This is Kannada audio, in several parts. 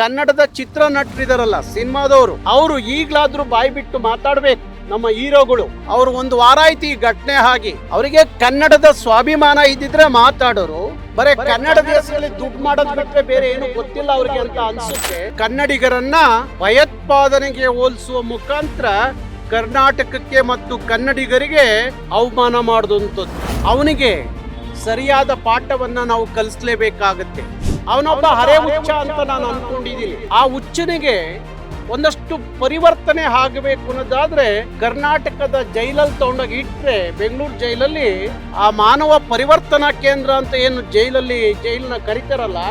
ಕನ್ನಡದ ಚಿತ್ರ ನಟರಿದಾರಲ್ಲ ಸಿನಿಮಾದವರು ಅವರು ಈಗ್ಲಾದ್ರೂ ಬಾಯಿ ಬಿಟ್ಟು ಮಾತಾಡ್ಬೇಕು ನಮ್ಮ ಹೀರೋಗಳು. ಅವರು ಒಂದು ವಾರ ಆಯ್ತು ಈ ಘಟನೆ ಆಗಿ ಅವರಿಗೆ ಕನ್ನಡದ ಸ್ವಾಭಿಮಾನ ಇದ್ದಿದ್ರೆ ಮಾತಾಡೋರು. ಬರೇ ಕನ್ನಡ ದೇಶದಲ್ಲಿ ದುಡ್ಡು ಮಾಡೋದ್ ಬಿಟ್ರೆ ಬೇರೆ ಏನು ಗೊತ್ತಿಲ್ಲ ಅವ್ರಿಗೆ ಅಂತ ಅನ್ಸುತ್ತೆ. ಕನ್ನಡಿಗರನ್ನ ಭಯೋತ್ಪಾದನೆಗೆ ಹೋಲಿಸುವ ಮುಖಾಂತರ ಕರ್ನಾಟಕಕ್ಕೆ ಮತ್ತು ಕನ್ನಡಿಗರಿಗೆ ಅವಮಾನ ಮಾಡಿದಂಥದ್ದು. ಅವನಿಗೆ ಸರಿಯಾದ ಪಾಠವನ್ನ ನಾವು ಕಲಿಸ್ಲೇಬೇಕಾಗತ್ತೆ. ಅವನೊಬ್ಬ ಹರೆ ಹುಚ್ಚ ಅಂತ ನಾನು ಅನ್ಕೊಂಡಿದ್ದೀನಿ ಆ ಹುಚ್ಚನಿಗೆ ಒಂದಷ್ಟು ಪರಿವರ್ತನೆ ಆಗಬೇಕು ಅನ್ನೋದಾದ್ರೆ ಕರ್ನಾಟಕದ ಜೈಲಲ್ಲಿ ತಗೊಂಡೋಗಿ ಇಟ್ಟರೆ ಬೆಂಗಳೂರು ಜೈಲಲ್ಲಿ ಆ ಮಾನವ ಪರಿವರ್ತನಾ ಕೇಂದ್ರ ಅಂತ ಏನು ಜೈಲಲ್ಲಿ ಜೈಲನ್ನ ಕರಿತಾರಲ್ಲ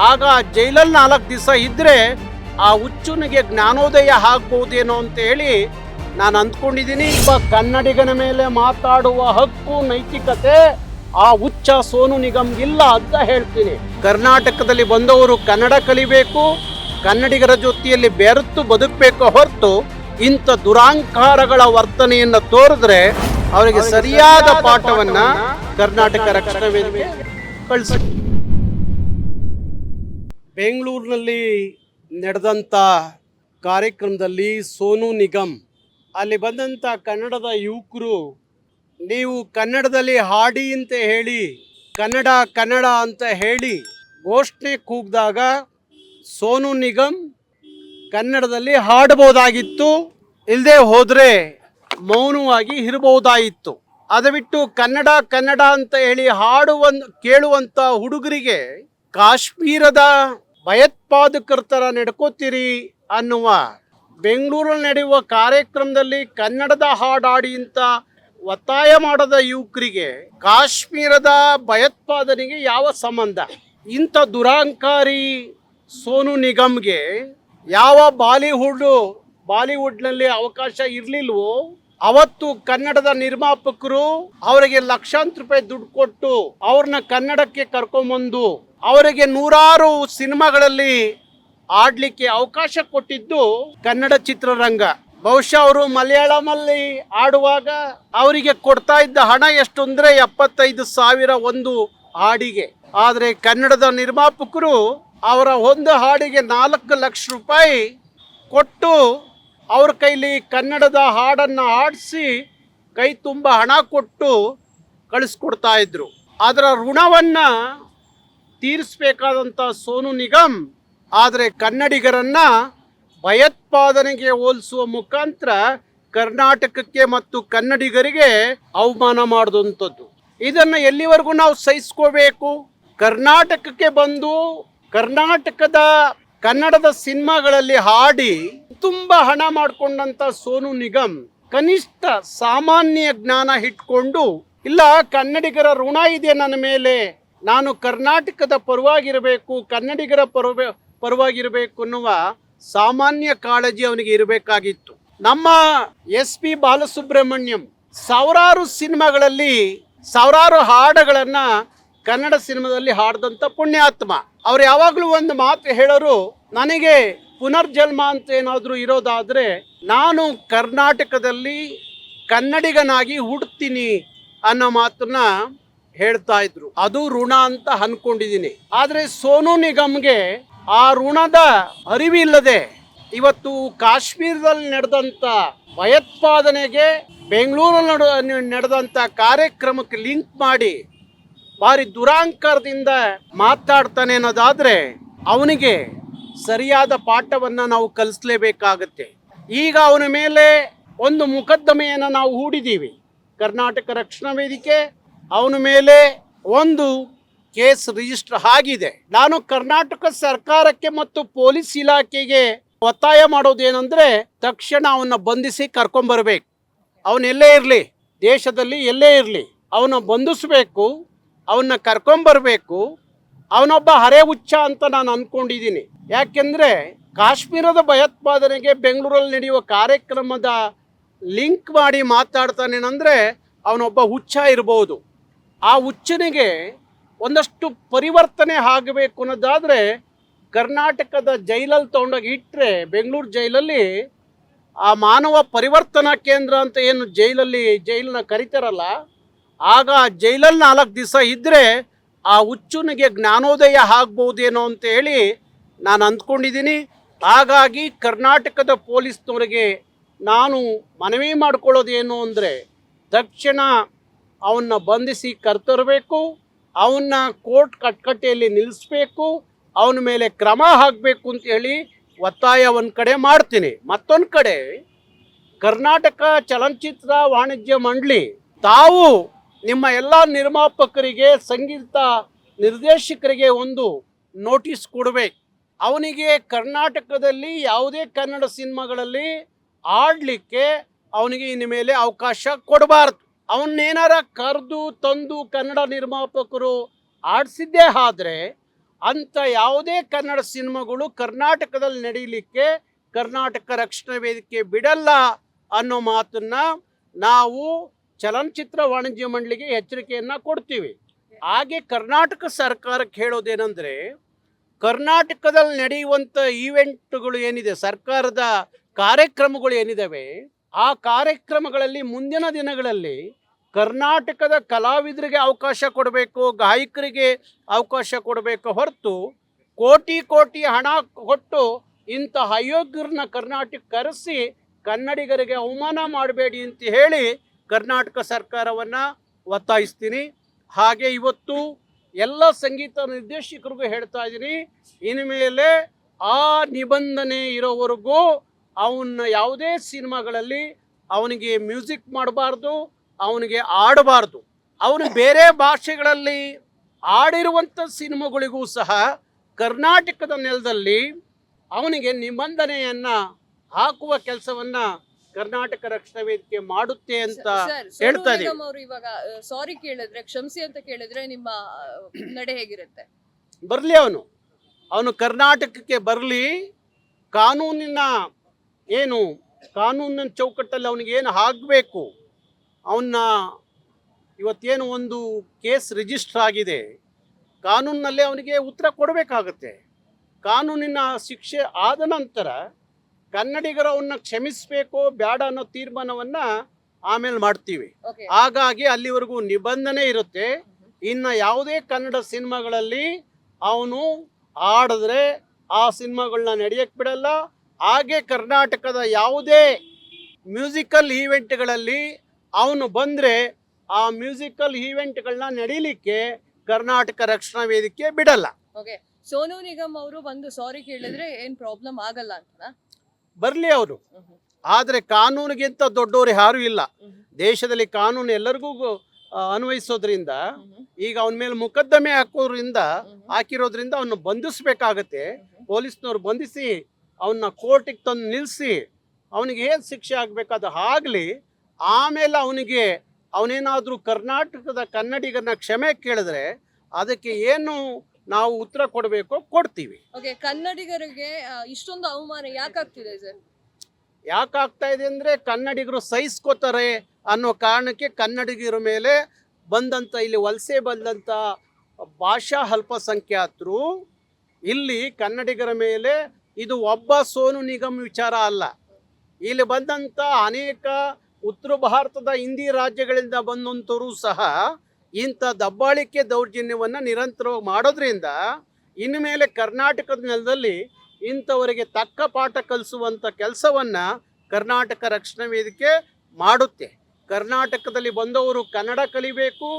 ಆಗ ಜೈಲಲ್ಲಿ ನಾಲ್ಕು ದಿವಸ ಇದ್ದರೆ ಆ ಹುಚ್ಚುನಿಗೆ ಜ್ಞಾನೋದಯ ಆಗ್ಬೋದೇನೋ ಅಂತ ಹೇಳಿ ನಾನು ಅಂದ್ಕೊಂಡಿದ್ದೀನಿ. ಒಬ್ಬ ಕನ್ನಡಿಗನ ಮೇಲೆ ಮಾತಾಡುವ ಹಕ್ಕು ನೈತಿಕತೆ ಆ ಹುಚ್ಚ ಸೋನು ನಿಗಮ್ಗಿಲ್ಲ ಅಂತ ಹೇಳ್ತೀನಿ. ಕರ್ನಾಟಕದಲ್ಲಿ ಬಂದವರು ಕನ್ನಡ ಕಲಿಬೇಕು ಕನ್ನಡಿಗರ ಜೊತೆಯಲ್ಲಿ ಬೆರೆತು ಬದುಕಬೇಕು ಹೊರತು ಇಂಥ ದುರಾಂಕಾರಗಳ ವರ್ತನೆಯನ್ನು ತೋರಿದ್ರೆ ಅವರಿಗೆ ಸರಿಯಾದ ಪಾಠವನ್ನ ಕರ್ನಾಟಕ ರಕ್ಷಣಾ ವೇದಿಕೆ ಕಳಿಸ. ಬೆಂಗಳೂರಿನಲ್ಲಿ ನಡೆದಂಥ ಕಾರ್ಯಕ್ರಮದಲ್ಲಿ ಸೋನು ನಿಗಮ್ ಅಲ್ಲಿ ಬಂದಂಥ ಕನ್ನಡದ ಯುವಕರು ನೀವು ಕನ್ನಡದಲ್ಲಿ ಹಾಡಿ ಅಂತ ಹೇಳಿ, ಕನ್ನಡ ಕನ್ನಡ ಅಂತ ಹೇಳಿ ಘೋಷಣೆ ಕೂಗಿದಾಗ ಸೋನು ನಿಗಮ್ ಕನ್ನಡದಲ್ಲಿ ಹಾಡಬಹುದಾಗಿತ್ತು. ಇಲ್ಲದೆ ಹೋದರೆ ಮೌನವಾಗಿ ಇರಬಹುದಾಗಿತ್ತು ಅದು ಬಿಟ್ಟು ಕನ್ನಡ ಕನ್ನಡ ಅಂತ ಹೇಳಿ ಹಾಡುವ ಕೇಳುವಂಥ ಹುಡುಗರಿಗೆ ಕಾಶ್ಮೀರದ ಭಯೋತ್ಪಾದಕರ ಥರ ನಡ್ಕೋತೀರಿ ಅನ್ನುವ ಬೆಂಗಳೂರಲ್ಲಿ ನಡೆಯುವ ಕಾರ್ಯಕ್ರಮದಲ್ಲಿ ಕನ್ನಡದ ಹಾಡಾಡಿ ಅಂತ ಒತ್ತಾಯ ಮಾಡದ ಯುವಕರಿಗೆ ಕಾಶ್ಮೀರದ ಭಯೋತ್ಪಾದನೆಗೆ ಯಾವ ಸಂಬಂಧ? ಇಂಥ ದುರಾಂಕಾರಿ ಸೋನು ನಿಗಮ್ಗೆ ಯಾವ ಬಾಲಿವುಡ್, ಬಾಲಿವುಡ್ನಲ್ಲಿ ಅವಕಾಶ ಇರಲಿಲ್ವೋ? ಅವತ್ತು ಕನ್ನಡದ ನಿರ್ಮಾಪಕರು ಅವರಿಗೆ ಲಕ್ಷಾಂತರ ರೂಪಾಯಿ ದುಡ್ಡು ಕೊಟ್ಟು ಅವ್ರನ್ನ ಕನ್ನಡಕ್ಕೆ ಕರ್ಕೊಂಬಂದು ಅವರಿಗೆ ನೂರಾರು ಸಿನಿಮಾಗಳಲ್ಲಿ ಆಡ್ಲಿಕ್ಕೆ ಅವಕಾಶ ಕೊಟ್ಟಿದ್ದು ಕನ್ನಡ ಚಿತ್ರರಂಗ. ಬಹುಶಃ ಅವರು ಮಲಯಾಳಮಲ್ಲಿ ಆಡುವಾಗ ಅವರಿಗೆ ಕೊಡ್ತಾ ಇದ್ದ ಹಣ ಎಷ್ಟು ಅಂದ್ರೆ ಎಪ್ಪತ್ತೈದು ಸಾವಿರ ಒಂದು ಹಾಡಿಗೆ. ಆದರೆ ಕನ್ನಡದ ನಿರ್ಮಾಪಕರು ಅವರ ಒಂದು ಹಾಡಿಗೆ ನಾಲ್ಕು ಲಕ್ಷ ರೂಪಾಯಿ ಕೊಟ್ಟು ಅವ್ರ ಕೈಲಿ ಕನ್ನಡದ ಹಾಡನ್ನು ಹಾಡಿಸಿ ಕೈ ತುಂಬ ಹಣ ಕೊಟ್ಟು ಕಳಿಸ್ಕೊಡ್ತಾ ಇದ್ರು. ಅದರ ಋಣವನ್ನ ತೀರಿಸಬೇಕಾದಂಥ ಸೋನು ನಿಗಮ್, ಆದರೆ ಕನ್ನಡಿಗರನ್ನ ಭಯೋತ್ಪಾದನೆಗೆ ಹೋಲಿಸುವ ಮುಖಾಂತರ ಕರ್ನಾಟಕಕ್ಕೆ ಮತ್ತು ಕನ್ನಡಿಗರಿಗೆ ಅವಮಾನ ಮಾಡಿದಂಥದ್ದು. ಇದನ್ನು ಎಲ್ಲಿವರೆಗೂ ನಾವು ಸಹಿಸ್ಕೋಬೇಕು? ಕರ್ನಾಟಕಕ್ಕೆ ಬಂದು ಕರ್ನಾಟಕದ ಕನ್ನಡದ ಸಿನಿಮಾಗಳಲ್ಲಿ ಹಾಡಿ ತುಂಬ ಹಣ ಮಾಡಿಕೊಂಡಂಥ ಸೋನು ನಿಗಮ್ ಕನಿಷ್ಠ ಸಾಮಾನ್ಯ ಜ್ಞಾನ ಇಟ್ಕೊಂಡು ಇಲ್ಲ, ಕನ್ನಡಿಗರ ಋಣ ಇದೆ ನನ್ನ ಮೇಲೆ? ನಾನು ಕರ್ನಾಟಕದ ಪರವಾಗಿರಬೇಕು, ಕನ್ನಡಿಗರ ಪರವ, ಪರವಾಗಿರಬೇಕು ಅನ್ನುವ ಸಾಮಾನ್ಯ ಕಾಳಜಿ ಅವನಿಗೆ ಇರಬೇಕಾಗಿತ್ತು. ನಮ್ಮ ಎಸ್ ಪಿ ಬಾಲಸುಬ್ರಹ್ಮಣ್ಯಂ ಸಾವಿರಾರು ಸಿನಿಮಾಗಳಲ್ಲಿ ಸಾವಿರಾರು ಹಾಡುಗಳನ್ನ ಕನ್ನಡ ಸಿನಿಮಾದಲ್ಲಿ ಹಾಡಿದಂಥ ಪುಣ್ಯಾತ್ಮ. ಅವ್ರು ಯಾವಾಗಲೂ ಒಂದು ಮಾತು ಹೇಳೋರು, ನನಗೆ ಪುನರ್ಜನ್ಮ ಅಂತ ಏನಾದರೂ ಇರೋದಾದರೆ, ನಾನು ಕರ್ನಾಟಕದಲ್ಲಿ ಕನ್ನಡಿಗನಾಗಿ ಹುಡ್ತೀನಿ ಅನ್ನೋ ಮಾತನ್ನ ಹೇಳ್ತಾ ಇದ್ರು. ಅದು ಋಣ ಅಂತ ಅನ್ಕೊಂಡಿದ್ದೀನಿ. ಆದರೆ ಸೋನು ನಿಗಮ್ಗೆ ಆ ಋಣದ ಅರಿವಿಲ್ಲದೆ ಇವತ್ತು ಕಾಶ್ಮೀರದಲ್ಲಿ ನಡೆದಂಥ ಭಯೋತ್ಪಾದನೆಗೆ ಬೆಂಗಳೂರಲ್ಲಿ ನಡೆದಂಥ ಕಾರ್ಯಕ್ರಮಕ್ಕೆ ಲಿಂಕ್ ಮಾಡಿ ಭಾರಿ ದುರಾಂಕಾರದಿಂದ ಮಾತಾಡ್ತಾನೆ ಅನ್ನೋದಾದರೆ ಅವನಿಗೆ ಸರಿಯಾದ ಪಾಠವನ್ನ ನಾವು ಕಲಿಸ್ಲೇಬೇಕಾಗತ್ತೆ. ಈಗ ಅವನ ಮೇಲೆ ಒಂದು ಮೊಕದ್ದಮೆಯನ್ನು ನಾವು ಹೂಡಿದ್ದೀವಿ. ಕರ್ನಾಟಕ ರಕ್ಷಣಾ ವೇದಿಕೆ, ಅವನ ಮೇಲೆ ಒಂದು ಕೇಸ್ ರಿಜಿಸ್ಟರ್ ಆಗಿದೆ. ನಾನು ಕರ್ನಾಟಕ ಸರ್ಕಾರಕ್ಕೆ ಮತ್ತು ಪೊಲೀಸ್ ಇಲಾಖೆಗೆ ಒತ್ತಾಯ ಮಾಡೋದೇನೆಂದ್ರೆ ತಕ್ಷಣ ಅವನ್ನ ಬಂಧಿಸಿ ಕರ್ಕೊಂಬರ್ಬೇಕು. ಅವನೆಲ್ಲೇ ಇರಲಿ, ದೇಶದಲ್ಲಿ ಎಲ್ಲೇ ಇರಲಿ ಅವನ ಬಂಧಿಸಬೇಕು, ಅವನ್ನ ಕರ್ಕೊಂಬರ್ಬೇಕು. ಅವನೊಬ್ಬ ಹರೆ ಹುಚ್ಚ ಅಂತ ನಾನು ಅಂದ್ಕೊಂಡಿದ್ದೀನಿ ಯಾಕೆಂದ್ರೆ ಕಾಶ್ಮೀರದ ಭಯೋತ್ಪಾದನೆಗೆ ಬೆಂಗಳೂರಲ್ಲಿ ನಡೆಯುವ ಕಾರ್ಯಕ್ರಮದ ಲಿಂಕ್ ಮಾಡಿ ಮಾತಾಡ್ತಾನೇನಂದರೆ ಅವನೊಬ್ಬ ಹುಚ್ಚ ಇರ್ಬೋದು. ಆ ಹುಚ್ಚನಿಗೆ ಒಂದಷ್ಟು ಪರಿವರ್ತನೆ ಆಗಬೇಕು ಅನ್ನೋದಾದರೆ ಕರ್ನಾಟಕದ ಜೈಲಲ್ಲಿ ತೊಗೊಂಡೋಗಿ ಇಟ್ಟರೆ ಬೆಂಗಳೂರು ಜೈಲಲ್ಲಿ ಆ ಮಾನವ ಪರಿವರ್ತನಾ ಕೇಂದ್ರ ಅಂತ ಏನು ಜೈಲಲ್ಲಿ ಜೈಲನ್ನ ಕರಿತಾರಲ್ಲ, ಆಗ ಜೈಲಲ್ಲಿ ನಾಲ್ಕು ದಿವಸ ಇದ್ದರೆ ಆ ಹುಚ್ಚುನಿಗೆ ಜ್ಞಾನೋದಯ ಆಗ್ಬೋದೇನೋ ಅಂತ ಹೇಳಿ ನಾನು ಅಂದ್ಕೊಂಡಿದ್ದೀನಿ. ಹಾಗಾಗಿ ಕರ್ನಾಟಕದ ಪೊಲೀಸ್ನವರಿಗೆ ನಾನು ಮನವಿ ಮಾಡ್ಕೊಳ್ಳೋದೇನು ಅಂದರೆ, ತಕ್ಷಣ ಅವನ್ನ ಬಂಧಿಸಿ ಕರ್ತರಬೇಕು. ಅವನ್ನ ಕೋರ್ಟ್ ಕಟ್ಕಟ್ಟೆಯಲ್ಲಿ ನಿಲ್ಲಿಸ್ಬೇಕು, ಅವನ ಮೇಲೆ ಕ್ರಮ ಹಾಕಬೇಕು ಅಂತ ಹೇಳಿ ಒತ್ತಾಯ ಒಂದು ಕಡೆ ಮಾಡ್ತೀನಿ. ಮತ್ತೊಂದು ಕಡೆ ಕರ್ನಾಟಕ ಚಲನಚಿತ್ರ ವಾಣಿಜ್ಯ ಮಂಡಳಿ, ತಾವು ನಿಮ್ಮ ಎಲ್ಲ ನಿರ್ಮಾಪಕರಿಗೆ, ಸಂಗೀತ ನಿರ್ದೇಶಕರಿಗೆ ಒಂದು ನೋಟಿಸ್ ಕೊಡಬೇಕು. ಅವನಿಗೆ ಕರ್ನಾಟಕದಲ್ಲಿ ಯಾವುದೇ ಕನ್ನಡ ಸಿನಿಮಾಗಳಲ್ಲಿ ಆಡಲಿಕ್ಕೆ ಅವನಿಗೆ ಇನ್ನು ಮೇಲೆ ಅವಕಾಶ ಕೊಡಬಾರ್ದು. ಅವನ್ನೇನಾರ ಕರೆದು ತಂದು ಕನ್ನಡ ನಿರ್ಮಾಪಕರು ಆಡಿಸಿದ್ದೇ ಆದರೆ ಅಂಥ ಯಾವುದೇ ಕನ್ನಡ ಸಿನಿಮಾಗಳು ಕರ್ನಾಟಕದಲ್ಲಿ ನಡೀಲಿಕ್ಕೆ ಕರ್ನಾಟಕ ರಕ್ಷಣಾ ವೇದಿಕೆ ಬಿಡಲ್ಲ ಅನ್ನೋ ಮಾತನ್ನ ನಾವು ಚಲನಚಿತ್ರ ವಾಣಿಜ್ಯ ಮಂಡಳಿಗೆ ಎಚ್ಚರಿಕೆಯನ್ನು ಕೊಡ್ತೀವಿ. ಹಾಗೆ ಕರ್ನಾಟಕ ಸರ್ಕಾರಕ್ಕೆ ಹೇಳೋದೇನೆಂದರೆ ಕರ್ನಾಟಕದಲ್ಲಿ ನಡೆಯುವಂಥ ಈವೆಂಟ್ಗಳು ಏನಿದೆ, ಸರ್ಕಾರದ ಕಾರ್ಯಕ್ರಮಗಳು ಏನಿದಾವೆ ಆ ಕಾರ್ಯಕ್ರಮಗಳಲ್ಲಿ ಮುಂದಿನ ದಿನಗಳಲ್ಲಿ ಕರ್ನಾಟಕದ ಕಲಾವಿದರಿಗೆ ಅವಕಾಶ ಕೊಡಬೇಕು, ಗಾಯಕರಿಗೆ ಅವಕಾಶ ಕೊಡಬೇಕು ಹೊರತು ಕೋಟಿ ಕೋಟಿ ಹಣ ಕೊಟ್ಟು ಇಂಥ ಅಯೋಗ್ಯರನ್ನ ಕರ್ನಾಟಕ ಕರೆಸಿ ಕನ್ನಡಿಗರಿಗೆ ಅವಮಾನ ಮಾಡಬೇಡಿ ಅಂತ ಹೇಳಿ ಕರ್ನಾಟಕ ಸರ್ಕಾರವನ್ನು ಒತ್ತಾಯಿಸ್ತೀನಿ. ಹಾಗೆ ಇವತ್ತು ಎಲ್ಲ ಸಂಗೀತ ನಿರ್ದೇಶಕರಿಗೂ ಹೇಳ್ತಾ ಇದ್ದೀನಿ, ಇನ್ಮೇಲೆ ಆ ನಿಬಂಧನೆ ಇರೋವರೆಗೂ ಅವನ್ನ ಯಾವುದೇ ಸಿನಿಮಾಗಳಲ್ಲಿ ಅವನಿಗೆ ಮ್ಯೂಸಿಕ್ ಮಾಡಬಾರ್ದು ಅವನಿಗೆ ಆಡಬಾರ್ದು ಅವನು ಬೇರೆ ಭಾಷೆಗಳಲ್ಲಿ ಆಡಿರುವಂಥ ಸಿನಿಮಾಗಳಿಗೂ ಸಹ ಕರ್ನಾಟಕದ ನೆಲದಲ್ಲಿ ಅವನಿಗೆ ನಿಬಂಧನೆಯನ್ನು ಹಾಕುವ ಕೆಲಸವನ್ನ ಕರ್ನಾಟಕ ರಕ್ಷಣಾ ವೇದಿಕೆ ಮಾಡುತ್ತೆ ಅಂತ ಹೇಳ್ತಾರೆ ಹೇಳ್ತಾ. ಅವರು ಇವಾಗ ಸಾರಿ ಕೇಳಿದ್ರೆ ಕ್ಷಮಿಸಿ ಅಂತ ಕೇಳಿದ್ರೆ ನಿಮ್ಮ ನಡೆ ಹೇಗಿರುತ್ತೆ? ಬರಲಿ ಅವನು. ಅವನು ಕರ್ನಾಟಕಕ್ಕೆ ಬರಲಿ ಕಾನೂನಿನ ಏನು ಕಾನೂನಿನ ಚೌಕಟ್ಟಲ್ಲಿ ಅವನಿಗೆ ಏನು ಆಗಬೇಕು? ಅವನ್ನ ಇವತ್ತೇನು ಒಂದು ಕೇಸ್ ರಿಜಿಸ್ಟರ್ ಆಗಿದೆ ಕಾನೂನಿನಲ್ಲೇ ಅವನಿಗೆ ಉತ್ತರ ಕೊಡಬೇಕಾಗತ್ತೆ. ಕಾನೂನಿನ ಶಿಕ್ಷೆ ಆದ ನಂತರ ಕನ್ನಡಿಗರು ಅವನ್ನ ಕ್ಷಮಿಸಬೇಕು ಬೇಡ ಅನ್ನೋ ತೀರ್ಮಾನವನ್ನು ಆಮೇಲೆ ಮಾಡ್ತೀವಿ. ಹಾಗಾಗಿ ಅಲ್ಲಿವರೆಗೂ ನಿಬಂಧನೆ ಇರುತ್ತೆ. ಇನ್ನು ಯಾವುದೇ ಕನ್ನಡ ಸಿನಿಮಾಗಳಲ್ಲಿ ಅವನು ಆಡಿದ್ರೆ ಆ ಸಿನಿಮಾಗಳನ್ನ ನಡೆಯಕ್ಕೆ ಬಿಡಲ್ಲ ಹಾಗೆ ಕರ್ನಾಟಕದ ಯಾವುದೇ ಮ್ಯೂಸಿಕಲ್ ಈವೆಂಟ್ಗಳಲ್ಲಿ ಅವನು ಬಂದರೆ ಆ ಮ್ಯೂಸಿಕಲ್ ಈವೆಂಟ್ಗಳನ್ನ ನಡೀಲಿಕ್ಕೆ ಕರ್ನಾಟಕ ರಕ್ಷಣಾ ವೇದಿಕೆ ಬಿಡಲ್ಲ. ಓಕೆ. ಸೋನು ನಿಗಮ್ ಅವರು ಬಂದು ಸಾರಿ ಕೇಳಿದ್ರೆ ಏನು ಪ್ರಾಬ್ಲಮ್ ಆಗಲ್ಲ ಅಂತ ಬರಲಿ ಅವರು. ಆದರೆ ಕಾನೂನಿಗಿಂತ ದೊಡ್ಡವರು ಯಾರೂ ಇಲ್ಲ. ದೇಶದಲ್ಲಿ ಕಾನೂನು ಎಲ್ಲರಿಗೂ ಅನ್ವಯಿಸೋದ್ರಿಂದ ಈಗ ಅವನ ಮೇಲೆ ಮೊಕದ್ದಮೆ ಹಾಕೋದ್ರಿಂದ ಹಾಕಿರೋದ್ರಿಂದ ಅವನು ಬಂಧಿಸ್ಬೇಕಾಗತ್ತೆ. ಪೊಲೀಸ್ನವ್ರು ಬಂಧಿಸಿ ಅವನ್ನ ಕೋರ್ಟಿಗೆ ತಂದು ನಿಲ್ಲಿಸಿ ಅವನಿಗೆ ಏನು ಶಿಕ್ಷೆ ಆಗಬೇಕಾದ ಅದು ಆಗಲಿ ಆಮೇಲೆ ಅವನಿಗೆ ಅವನೇನಾದರೂ ಕರ್ನಾಟಕದ ಕನ್ನಡಿಗರನ್ನ ಕ್ಷಮೆ ಕೇಳಿದ್ರೆ ಅದಕ್ಕೆ ಏನು ನಾವು ಉತ್ತರ ಕೊಡಬೇಕು ಕೊಡ್ತೀವಿ. ಓಕೆ ಕನ್ನಡಿಗರಿಗೆ ಇಷ್ಟೊಂದು ಅವಮಾನ ಯಾಕಾಗ್ತಿದೆ ಸರ್? ಯಾಕಾಗ್ತಾ ಇದೆ ಅಂದರೆ ಕನ್ನಡಿಗರು ಸಹಿಸ್ಕೋತಾರೆ ಅನ್ನೋ ಕಾರಣಕ್ಕೆ ಕನ್ನಡಿಗರ ಮೇಲೆ ಬಂದಂಥ ಇಲ್ಲಿ ವಲಸೆ ಬಂದಂಥ ಭಾಷಾ ಅಲ್ಪಸಂಖ್ಯಾತರು ಇಲ್ಲಿ ಕನ್ನಡಿಗರ ಮೇಲೆ ಇದು ಒಬ್ಬ ಸೋನು ನಿಗಮ್ ವಿಚಾರ ಅಲ್ಲ. ಇಲ್ಲಿ ಬಂದಂಥ ಅನೇಕ ಉತ್ತರ ಭಾರತದ ಹಿಂದಿ ರಾಜ್ಯಗಳಿಂದ ಬಂದಂಥವರು ಸಹ ಇಂಥ ದಬ್ಬಾಳಿಕೆ ದೌರ್ಜನ್ಯವನ್ನು ನಿರಂತರವಾಗಿ ಮಾಡೋದ್ರಿಂದ ಇನ್ನು ಮೇಲೆ ಕರ್ನಾಟಕದ ನೆಲದಲ್ಲಿ ಇಂಥವರಿಗೆ ತಕ್ಕ ಪಾಠ ಕಲಿಸುವಂಥ ಕೆಲಸವನ್ನು ಕರ್ನಾಟಕ ರಕ್ಷಣಾ ವೇದಿಕೆ ಮಾಡುತ್ತೆ. ಕರ್ನಾಟಕದಲ್ಲಿ ಬಂದವರು ಕನ್ನಡ ಕಲಿಬೇಕು,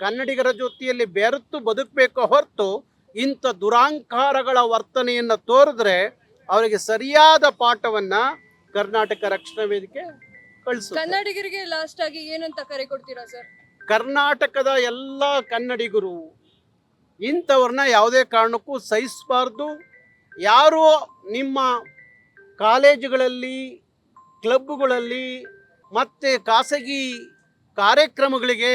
ಕನ್ನಡಿಗರ ಜೊತೆಯಲ್ಲಿ ಬೆರೆತು ಬದುಕಬೇಕು ಹೊರತು ಇಂಥ ದುರಾಂಕಾರಗಳ ವರ್ತನೆಯನ್ನು ತೋರಿದ್ರೆ ಅವರಿಗೆ ಸರಿಯಾದ ಪಾಠವನ್ನ ಕರ್ನಾಟಕ ರಕ್ಷಣಾ ವೇದಿಕೆ ಕಳಿಸುತ್ತೆ. ಕನ್ನಡಿಗರಿಗೆ ಲಾಸ್ಟ್ ಆಗಿ ಏನಂತ ಕರೆ ಕೊಡ್ತೀರಾ ಸರ್ ಕರ್ನಾಟಕದ ಎಲ್ಲ ಕನ್ನಡಿಗರು ಇಂಥವ್ರನ್ನ ಯಾವುದೇ ಕಾರಣಕ್ಕೂ ಸಹಿಸಬಾರ್ದು. ಯಾರು ನಿಮ್ಮ ಕಾಲೇಜುಗಳಲ್ಲಿ ಕ್ಲಬ್ಗಳಲ್ಲಿ ಮತ್ತು ಖಾಸಗಿ ಕಾರ್ಯಕ್ರಮಗಳಿಗೆ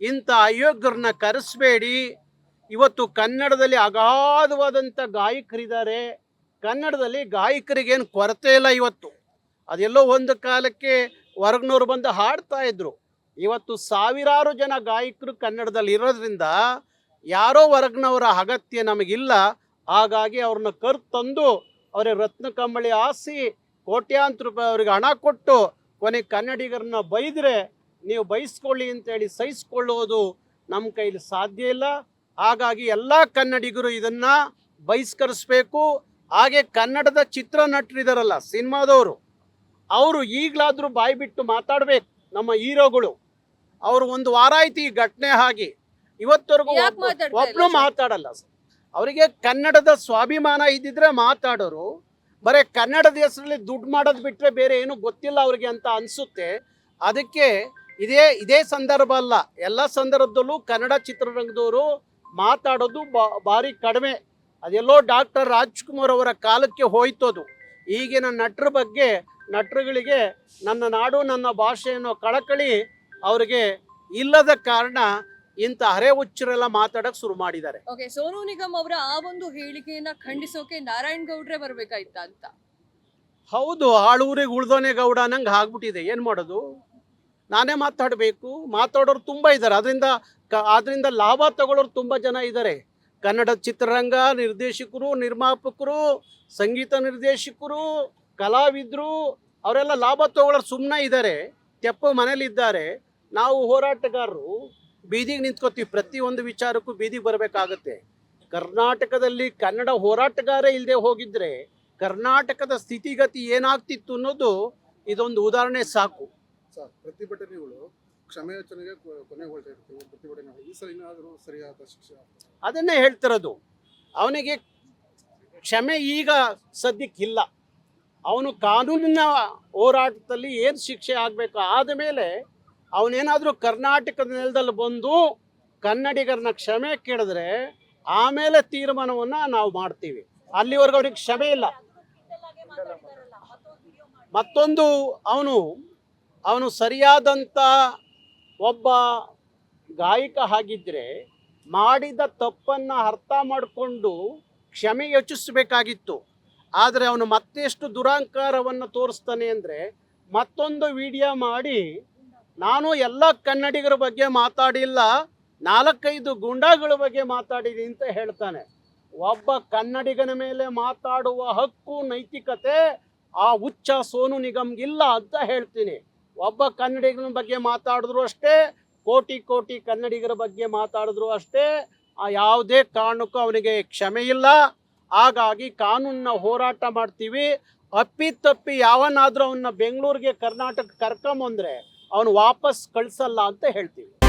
ಇಂಥ ಅಯೋಗ್ಯರನ್ನ ಕರೆಸಬೇಡಿ. ಇವತ್ತು ಕನ್ನಡದಲ್ಲಿ ಅಗಾಧವಾದಂಥ ಗಾಯಕರಿದ್ದಾರೆ. ಕನ್ನಡದಲ್ಲಿ ಗಾಯಕರಿಗೇನು ಕೊರತೆ ಇಲ್ಲ ಇವತ್ತು. ಅದೆಲ್ಲೋ ಒಂದು ಕಾಲಕ್ಕೆ ಹೊರಗ್ನವ್ರು ಬಂದು ಹಾಡ್ತಾ ಇದ್ರು. ಇವತ್ತು ಸಾವಿರಾರು ಜನ ಗಾಯಕರು ಕನ್ನಡದಲ್ಲಿ ಇರೋದ್ರಿಂದ ಯಾರೋ ಹೊರಗ್ನವರ ಅಗತ್ಯ ನಮಗಿಲ್ಲ. ಹಾಗಾಗಿ ಅವ್ರನ್ನ ಕರ್ ತಂದು ಅವರಿಗೆ ರತ್ನ ಕಂಬಳಿ ಹಾಸಿ ಕೋಟ್ಯಾಂತರ ರೂಪಾಯಿ ಅವ್ರಿಗೆ ಹಣ ಕೊಟ್ಟು ಕೊನೆಗೆ ಕನ್ನಡಿಗರನ್ನ ಬೈದರೆ ನೀವು ಬೈಸ್ಕೊಳ್ಳಿ ಅಂತೇಳಿ ಸಹಿಸ್ಕೊಳ್ಳೋದು ನಮ್ಮ ಕೈಲಿ ಸಾಧ್ಯ ಇಲ್ಲ. ಹಾಗಾಗಿ ಎಲ್ಲ ಕನ್ನಡಿಗರು ಇದನ್ನು ಬಹಿಷ್ಕರಿಸ್ಬೇಕು. ಹಾಗೆ ಕನ್ನಡದ ಚಿತ್ರ ನಟರಿದಾರಲ್ಲ ಸಿನಿಮಾದವರು ಅವರು ಈಗಲಾದರೂ ಬಾಯಿ ಬಿಟ್ಟು ಮಾತಾಡ್ಬೇಕು ನಮ್ಮ ಹೀರೋಗಳು. ಅವರು ಒಂದು ವಾರ ಆಯ್ತು ಈ ಘಟನೆ ಆಗಿ. ಇವತ್ತವರೆಗೂ ಒಬ್ಬರು ಮಾತಾಡಲ್ಲ ಅವರಿಗೆ ಕನ್ನಡದ ಸ್ವಾಭಿಮಾನ ಇದ್ದಿದ್ರೆ ಮಾತಾಡೋರು. ಬರೀ ಕನ್ನಡದ ಹೆಸರಲ್ಲಿ ದುಡ್ಡು ಮಾಡೋದು ಬಿಟ್ಟರೆ ಬೇರೆ ಏನು ಗೊತ್ತಿಲ್ಲ ಅವ್ರಿಗೆ ಅಂತ ಅನ್ಸುತ್ತೆ. ಅದಕ್ಕೆ ಇದೇ ಇದೇ ಸಂದರ್ಭ ಅಲ್ಲ ಎಲ್ಲ ಸಂದರ್ಭದಲ್ಲೂ ಕನ್ನಡ ಚಿತ್ರರಂಗದವರು ಮಾತಾಡೋದು ಬಾ- ಭಾರಿ ಕಡಿಮೆ. ಅದೆಲ್ಲೋ ಡಾಕ್ಟರ್ ರಾಜ್ಕುಮಾರ್ ಅವರ ಕಾಲಕ್ಕೆ ಹೋಯ್ತದು ಈಗಿನ ನಟರ ಬಗ್ಗೆ ನಟರುಗಳಿಗೆ ನನ್ನ ನಾಡು ನನ್ನ ಭಾಷೆಯನ್ನು ಕಳಕಳಿ ಅವರಿಗೆ ಇಲ್ಲದ ಕಾರಣ ಇಂಥ ಹರೆ ಹುಚ್ಚರೆಲ್ಲ ಮಾತಾಡಕ್ ಶುರು ಮಾಡಿದ್ದಾರೆ. ಓಕೆ ಸೋನು ನಿಗಮ್ ಅವರ ಆ ಒಂದು ಹೇಳಿಕೆಯನ್ನ ಖಂಡಿಸೋಕೆ ನಾರಾಯಣ್ ಗೌಡ್ರೆ ಬರ್ಬೇಕಾಯ್ತ ಅಂತ? ಹೌದು ಆಳೂರಿಗೆ ಉಳ್ದೋನೆ ಗೌಡ ನಂಗೆ ಆಗ್ಬಿಟ್ಟಿದೆ. ಏನು ಮಾಡೋದು? ನಾನೇ ಮಾತಾಡಬೇಕು. ಮಾತಾಡೋರು ತುಂಬ ಇದ್ದಾರೆ. ಅದರಿಂದ ಅದರಿಂದ ಲಾಭ ತಗೊಳ್ಳೋರು ತುಂಬ ಜನ ಇದ್ದಾರೆ. ಕನ್ನಡ ಚಿತ್ರರಂಗ ನಿರ್ದೇಶಕರು, ನಿರ್ಮಾಪಕರು, ಸಂಗೀತ ನಿರ್ದೇಶಕರು, ಕಲಾವಿದರು, ಅವರೆಲ್ಲ ಲಾಭ ತಗೊಳ್ಳೋರು ಸುಮ್ಮನೆ ಇದ್ದಾರೆ ತೆಪ್ಪು ಮನೇಲಿದ್ದಾರೆ. ನಾವು ಹೋರಾಟಗಾರರು, ಬೀದಿಗೆ ನಿಂತ್ಕೋತೀವಿ. ಪ್ರತಿಯೊಂದು ವಿಚಾರಕ್ಕೂ ಬೀದಿಗೆ ಬರಬೇಕಾಗತ್ತೆ. ಕರ್ನಾಟಕದಲ್ಲಿ ಕನ್ನಡ ಹೋರಾಟಗಾರ ಇಲ್ಲದೆ ಹೋಗಿದ್ರೆ ಕರ್ನಾಟಕದ ಸ್ಥಿತಿಗತಿ ಏನಾಗ್ತಿತ್ತು ಅನ್ನೋದು ಇದೊಂದು ಉದಾಹರಣೆ ಸಾಕು. ಸರ್, ಪ್ರತಿಭಟನೆಗಳು ಕ್ಷಮೆಯಾಚನೆಗೆ ಯೋಚನೆಗೆ ಕೊನೆಗೊಳ್ತಾ ಇರ್ತೀವಿ ಈ ಸಲ ಏನಾದರೂ ಸರಿಯಾದ ಶಿಕ್ಷೆ ಅದನ್ನೇ ಹೇಳ್ತಿರೋದು. ಅವನಿಗೆ ಕ್ಷಮೆ ಈಗ ಸದ್ಯಕ್ಕಿಲ್ಲ. ಅವನು ಕಾನೂನಿನ ಹೋರಾಟದಲ್ಲಿ ಏನು ಶಿಕ್ಷೆ ಆಗಬೇಕು ಆದ ಮೇಲೆ ಅವನೇನಾದರೂ ಕರ್ನಾಟಕದ ನೆಲದಲ್ಲಿ ಬಂದು ಕನ್ನಡಿಗರನ್ನ ಕ್ಷಮೆ ಕೇಳಿದ್ರೆ ಆಮೇಲೆ ತೀರ್ಮಾನವನ್ನು ನಾವು ಮಾಡ್ತೀವಿ. ಅಲ್ಲಿವರೆಗೂ ಅವ್ರಿಗೆ ಕ್ಷಮೆ ಇಲ್ಲ. ಮತ್ತೊಂದು, ಅವನು ಅವನು ಸರಿಯಾದಂಥ ಒಬ್ಬ ಗಾಯಕ ಆಗಿದ್ದರೆ ಮಾಡಿದ ತಪ್ಪನ್ನು ಅರ್ಥ ಮಾಡಿಕೊಂಡು ಕ್ಷಮೆ ಯೋಚಿಸಬೇಕಾಗಿತ್ತು. ಆದರೆ ಅವನು ಮತ್ತೆಷ್ಟು ದುರಾಂಕಾರವನ್ನು ತೋರಿಸ್ತಾನೆ ಅಂದರೆ ಮತ್ತೊಂದು ವಿಡಿಯೋ ಮಾಡಿ, ನಾನು ಎಲ್ಲ ಕನ್ನಡಿಗರ ಬಗ್ಗೆ ಮಾತಾಡಿಲ್ಲ, ನಾಲ್ಕೈದು ಗುಂಡಾಗಳ ಬಗ್ಗೆ ಮಾತಾಡಿದೆ ಅಂತ ಹೇಳ್ತಾನೆ. ಒಬ್ಬ ಕನ್ನಡಿಗನ ಮೇಲೆ ಮಾತಾಡುವ ಹಕ್ಕು, ನೈತಿಕತೆ, ಆ ಉಚ್ಚ ಸೋನು ನಿಗಮ್ಗಿಲ್ಲ ಅಂತ ಹೇಳ್ತೀನಿ. ಒಬ್ಬ ಕನ್ನಡಿಗನ ಬಗ್ಗೆ ಮಾತಾಡಿದ್ರು ಅಷ್ಟೇ, ಕೋಟಿ ಕೋಟಿ ಕನ್ನಡಿಗರ ಬಗ್ಗೆ ಮಾತಾಡಿದ್ರು ಅಷ್ಟೇ, ಆ ಯಾವುದೇ ಕಾರಣಕ್ಕೂ ಅವನಿಗೆ ಕ್ಷಮೆ ಇಲ್ಲ. ಹಾಗಾಗಿ ಕಾನೂನನ್ನ ಹೋರಾಟ ಮಾಡ್ತೀವಿ. ಅಪ್ಪಿತಪ್ಪಿ ಯಾವನಾದರೂ ಅವನ್ನ ಬೆಂಗಳೂರಿಗೆ ಕರ್ನಾಟಕ ಕರ್ಕೊಂಬಂದ್ರೆ ಅವನು ವಾಪಸ್ ಕಳಿಸಲ್ಲ ಅಂತ ಹೇಳ್ತೀವಿ.